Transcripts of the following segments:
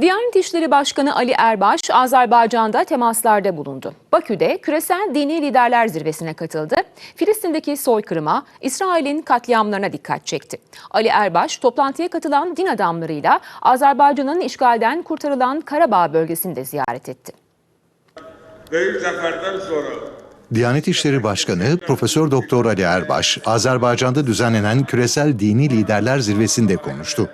Diyanet İşleri Başkanı Ali Erbaş, Azerbaycan'da temaslarda bulundu. Bakü'de küresel dini liderler zirvesine katıldı. Filistin'deki soykırıma, İsrail'in katliamlarına dikkat çekti. Ali Erbaş, toplantıya katılan din adamlarıyla Azerbaycan'ın işgalden kurtarılan Karabağ bölgesini de ziyaret etti. Büyük zaferden sonra Diyanet İşleri Başkanı Profesör Doktor Ali Erbaş, Azerbaycan'da düzenlenen Küresel Dini Liderler Zirvesi'nde konuştu.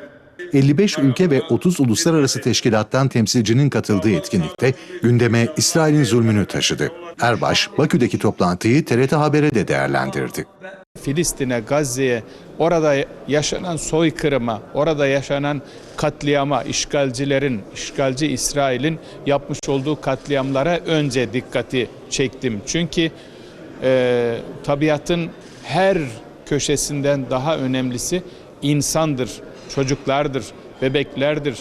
55 ülke ve 30 uluslararası teşkilattan temsilcinin katıldığı etkinlikte gündeme İsrail'in zulmünü taşıdı. Erbaş, Bakü'deki toplantıyı TRT Haber'e de değerlendirdi. Filistin'e, Gazze'ye, orada yaşanan soykırıma, orada yaşanan katliama, işgalcilerin, işgalci İsrail'in yapmış olduğu katliamlara önce dikkati çektim. Çünkü e, tabiatın her köşesinden daha önemlisi insandır, çocuklardır, bebeklerdir.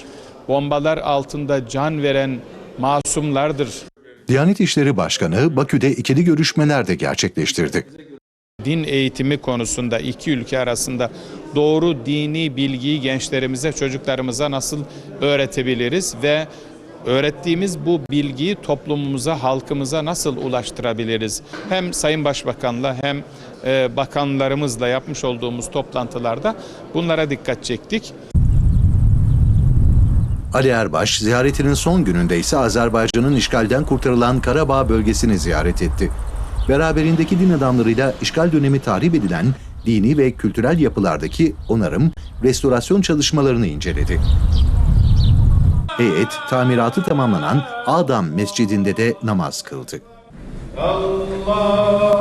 Bombalar altında can veren masumlardır. Diyanet İşleri Başkanı Bakü'de ikili görüşmeler de gerçekleştirdi. din eğitimi konusunda iki ülke arasında doğru dini bilgiyi gençlerimize, çocuklarımıza nasıl öğretebiliriz ve öğrettiğimiz bu bilgiyi toplumumuza, halkımıza nasıl ulaştırabiliriz? Hem Sayın Başbakan'la hem bakanlarımızla yapmış olduğumuz toplantılarda bunlara dikkat çektik. Ali Erbaş, ziyaretinin son gününde ise Azerbaycan'ın işgalden kurtarılan Karabağ bölgesini ziyaret etti. Beraberindeki din adamlarıyla işgal dönemi tahrip edilen dini ve kültürel yapılardaki onarım, restorasyon çalışmalarını inceledi. Heyet, tamiratı tamamlanan Adam Mescidinde de namaz kıldı. Allah